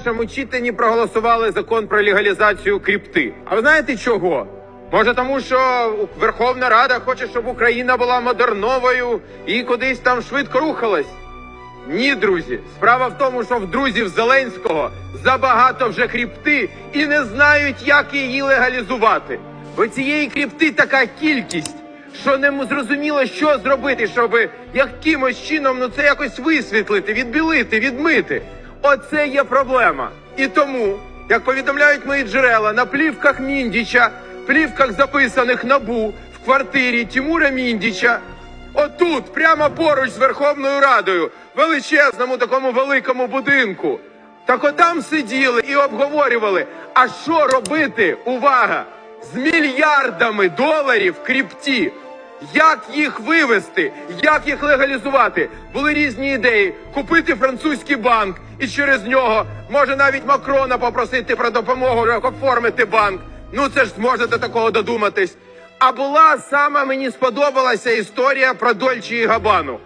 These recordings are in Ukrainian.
нашому читанні проголосували закон про легалізацію крипти. А ви знаєте чого? Може, тому що Верховна Рада хоче, щоб Україна була модерновою і кудись там швидко рухалась? Ні, друзі. Справа в тому, що в друзів Зеленського забагато вже крипти і не знають, як її легалізувати. Бо цієї крипти така кількість, що не зрозуміло, що зробити, щоб якимось чином ну це якось висвітлити, відбілити, відмити. Оце є проблема. І тому, як повідомляють мої джерела, на плівках Міндіча, плівках записаних набу в квартирі Тимура Міндіча, Отут, прямо поруч з Верховною Радою, величезному такому великому будинку. Так отам сиділи і обговорювали, а що робити, увага, з мільярдами доларів в крипті. Як їх вивести, як їх легалізувати? Були різні ідеї. Купити французький банк і через нього може навіть Макрона попросити про допомогу як оформити банк. Ну це ж зможете такого додуматись. А була сама мені сподобалася історія про Дольче і Габану.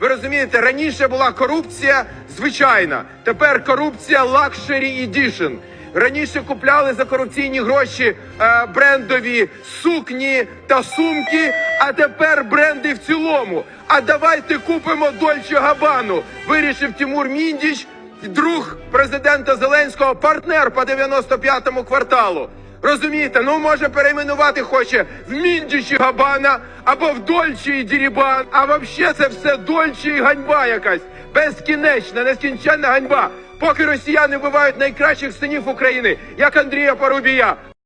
Ви розумієте, раніше була корупція звичайна, тепер корупція Luxury Edition. Раніше купляли за корупційні гроші е, брендові сукні та сумки, а тепер бренди в цілому. А давайте купимо Дольче Габану. Вирішив Тимур Міндіч, друг президента Зеленського, партнер по 95-му кварталу. Розумієте, ну може перейменувати хоче в Міндічі Габана або в Дольче і Дірібан, а взагалі це все Дольче і ганьба якась. Безкінечна, нескінченна ганьба. Поки росіяни вбивають найкращих синів України, як Андрія Парубія,